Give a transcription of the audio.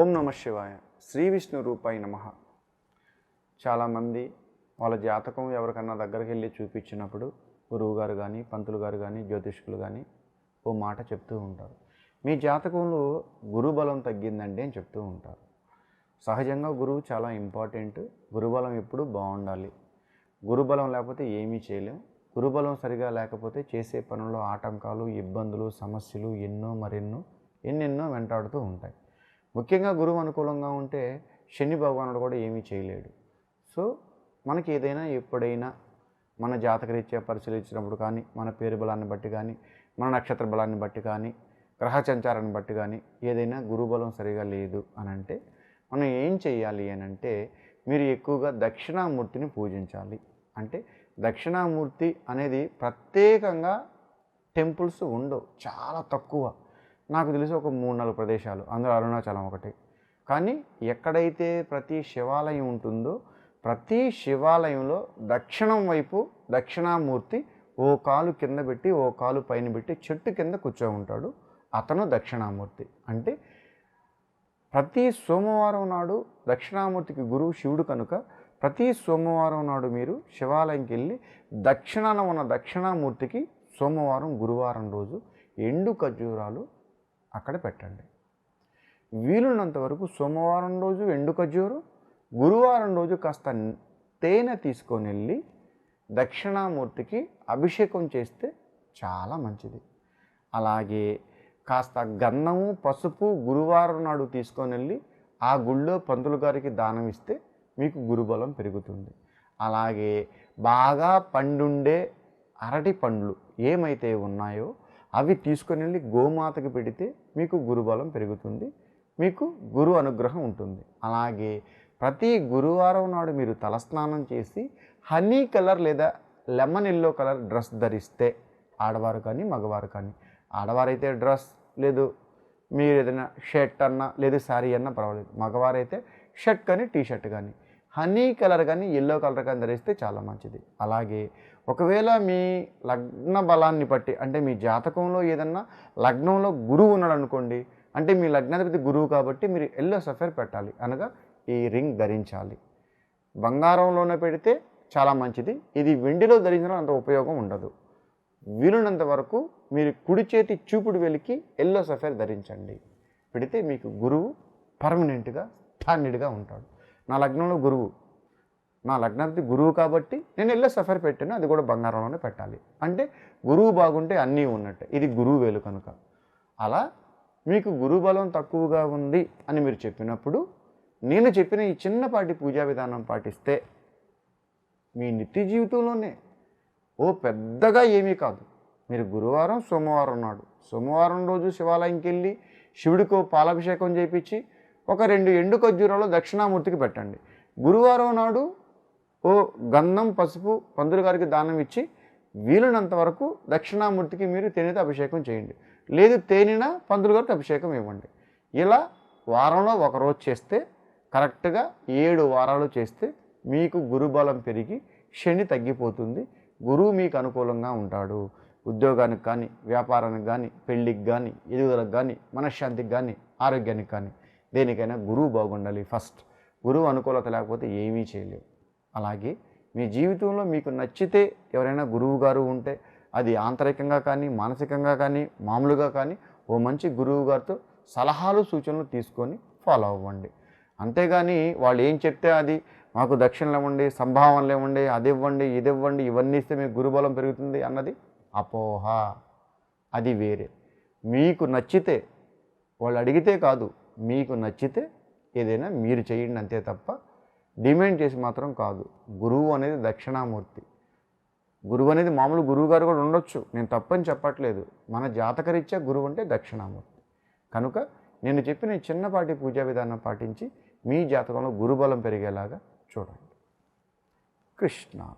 ఓం శివాయ. శ్రీ విష్ణు రూపాయి నమ. చాలామంది వాళ్ళ జాతకం ఎవరికన్నా దగ్గరికి వెళ్ళి చూపించినప్పుడు గురువుగారు కానీ పంతులు గారు కానీ జ్యోతిష్కులు కానీ ఓ మాట చెప్తూ ఉంటారు. మీ జాతకంలో గురుబలం తగ్గిందండి అని చెప్తూ ఉంటారు. సహజంగా గురువు చాలా ఇంపార్టెంట్. గురుబలం ఎప్పుడు బాగుండాలి. గురుబలం లేకపోతే ఏమీ చేయలేం. గురుబలం సరిగా లేకపోతే చేసే పనుల్లో ఆటంకాలు ఇబ్బందులు సమస్యలు ఎన్నో మరెన్నో ఎన్నెన్నో వెంటాడుతూ ఉంటాయి. ముఖ్యంగా గురువు అనుకూలంగా ఉంటే శని భగవానుడు కూడా ఏమీ చేయలేడు. సో మనకి ఏదైనా ఎప్పుడైనా మన జాతకరీత్యా పరిశీలించినప్పుడు కానీ మన పేరు బలాన్ని బట్టి కానీ మన నక్షత్ర బలాన్ని బట్టి కానీ గ్రహ సంచారాన్ని బట్టి కానీ ఏదైనా గురుబలం సరిగా లేదు అని అంటే మనం ఏం చేయాలి అని అంటే మీరు ఎక్కువగా దక్షిణామూర్తిని పూజించాలి. అంటే దక్షిణామూర్తి అనేది ప్రత్యేకంగా టెంపుల్స్ ఉండవు చాలా తక్కువ. నాకు తెలిసి ఒక మూడు నాలుగు ప్రదేశాలు అందులో అరుణాచలం ఒకటి. కానీ ఎక్కడైతే ప్రతి శివాలయం ఉంటుందో ప్రతి శివాలయంలో దక్షిణం వైపు దక్షిణామూర్తి ఓ కాలు కింద పెట్టి ఓ కాలు పైన పెట్టి చెట్టు కింద కూర్చో ఉంటాడు. అతను దక్షిణామూర్తి. అంటే ప్రతి సోమవారం నాడు దక్షిణామూర్తికి గురువు శివుడు కనుక ప్రతి సోమవారం నాడు మీరు శివాలయంకి వెళ్ళి దక్షిణాన ఉన్న దక్షిణామూర్తికి సోమవారం గురువారం రోజు ఎండు ఖర్జూరాలు అక్కడ పెట్టండి. వీలున్నంత వరకు సోమవారం రోజు ఎండు ఖర్జూరు గురువారం రోజు కాస్త తేనె తీసుకొని వెళ్ళి దక్షిణామూర్తికి అభిషేకం చేస్తే చాలా మంచిది. అలాగే కాస్త గంధము పసుపు గురువారం నాడు తీసుకొని వెళ్ళి ఆ గుళ్ళో పంతులు గారికి దానం ఇస్తే మీకు గురుబలం పెరుగుతుంది. అలాగే బాగా పండుండే అరటి పండ్లు ఏమైతే ఉన్నాయో అవి తీసుకొని వెళ్ళి గోమాతకి పెడితే మీకు గురుబలం పెరుగుతుంది మీకు గురు అనుగ్రహం ఉంటుంది. అలాగే ప్రతి గురువారం నాడు మీరు తలస్నానం చేసి హనీ కలర్ లేదా లెమన్ ఎల్లో కలర్ డ్రెస్ ధరిస్తే ఆడవారు కానీ మగవారు కానీ ఆడవారైతే డ్రెస్ లేదు మీరు ఏదైనా షర్ట్ అన్నా లేదు శారీ అన్నా పర్వాలేదు. మగవారైతే షర్ట్ కానీ టీ షర్ట్ కానీ. హనీ కలర్ కానీ ఎల్లో కలర్ కానీ ధరిస్తే చాలా మంచిది. అలాగే ఒకవేళ మీ లగ్న బలాన్ని బట్టి అంటే మీ జాతకంలో ఏదన్నా లగ్నంలో గురువు ఉన్నాడు అనుకోండి అంటే మీ లగ్నాధిపతి గురువు కాబట్టి మీరు ఎల్లో సఫేర్ పెట్టాలి అనగా ఈ రింగ్ ధరించాలి. బంగారంలోనే పెడితే చాలా మంచిది. ఇది వెండిలో ధరించడం అంత ఉపయోగం ఉండదు. వీలున్నంత వరకు మీరు కుడి చేతి చూపుడు వెలికి ఎల్లో సఫేర్ ధరించండి. పెడితే మీకు గురువు పర్మనెంట్గా స్టాండర్డ్గా ఉంటాడు. నా లగ్నంలో గురువు. నా లగ్నాధిపతి గురువు కాబట్టి నేను ఎల్లో సఫర్ పెట్టాను అది కూడా బంగారంలోనే పెట్టాలి. అంటే గురువు బాగుంటే అన్నీ ఉన్నట్టే. ఇది గురువు వేలు కనుక. అలా మీకు గురువు బలం తక్కువగా ఉంది అని మీరు చెప్పినప్పుడు నేను చెప్పిన ఈ చిన్నపాటి పూజా విధానం పాటిస్తే మీ నిత్య జీవితంలోనే ఓ పెద్దగా ఏమీ కాదు. మీరు గురువారం సోమవారం నాడు సోమవారం రోజు శివాలయంకి వెళ్ళి శివుడికో పాలాభిషేకం చేయించి ఒక రెండు ఎండు ఖర్జూరాలు దక్షిణామూర్తికి పెట్టండి. గురువారం నాడు ఓ గంధం పసుపు పందులు గారికి దానం ఇచ్చి వీలునంత వరకు దక్షిణామూర్తికి మీరు తేనెతో అభిషేకం చేయండి. లేదు తేనెన పందులు గారికి అభిషేకం ఇవ్వండి. ఇలా వారంలో ఒకరోజు చేస్తే కరెక్ట్గా ఏడు వారాలు చేస్తే మీకు గురుబలం పెరిగి శని తగ్గిపోతుంది. గురువు మీకు అనుకూలంగా ఉంటాడు. ఉద్యోగానికి కానీ వ్యాపారానికి కానీ పెళ్ళికి కానీ ఎదుగుదలకు కానీ మనశ్శాంతికి కానీ ఆరోగ్యానికి కానీ. దేనికైనా గురువు బాగుండాలి ఫస్ట్. గురువు అనుకూలత లేకపోతే ఏమీ చేయలేవు. అలాగే మీ జీవితంలో మీకు నచ్చితే ఎవరైనా గురువు గారు ఉంటే అది ఆంతరికంగా కానీ మానసికంగా కానీ మామూలుగా కానీ ఓ మంచి గురువు గారితో సలహాలు సూచనలు తీసుకొని ఫాలో అవ్వండి. అంతేగాని వాళ్ళు ఏం చెప్తే అది మాకు దక్షిణలు ఇవ్వండి సంభావనలు ఇవ్వండి అది ఇవ్వండి ఇది ఇవ్వండి ఇవన్నీ ఇస్తే మీకు గురుబలం పెరుగుతుంది అన్నది అపోహ. అది వేరే. మీకు నచ్చితే వాళ్ళు అడిగితే కాదు మీకు నచ్చితే ఏదైనా మీరు చేయండి అంతే తప్ప డిమాండ్ చేసి మాత్రం కాదు. గురువు అనేది దక్షిణామూర్తి. గురువు అనేది మామూలు గురువు గారు కూడా ఉండొచ్చు. నేను తప్పని చెప్పట్లేదు. మన జాతకరీత్యా గురువు అంటే దక్షిణామూర్తి. కనుక నేను చెప్పిన చిన్నపాటి పూజా విధానం పాటించి మీ జాతకంలో గురుబలం పెరిగేలాగా చూడండి. కృష్ణ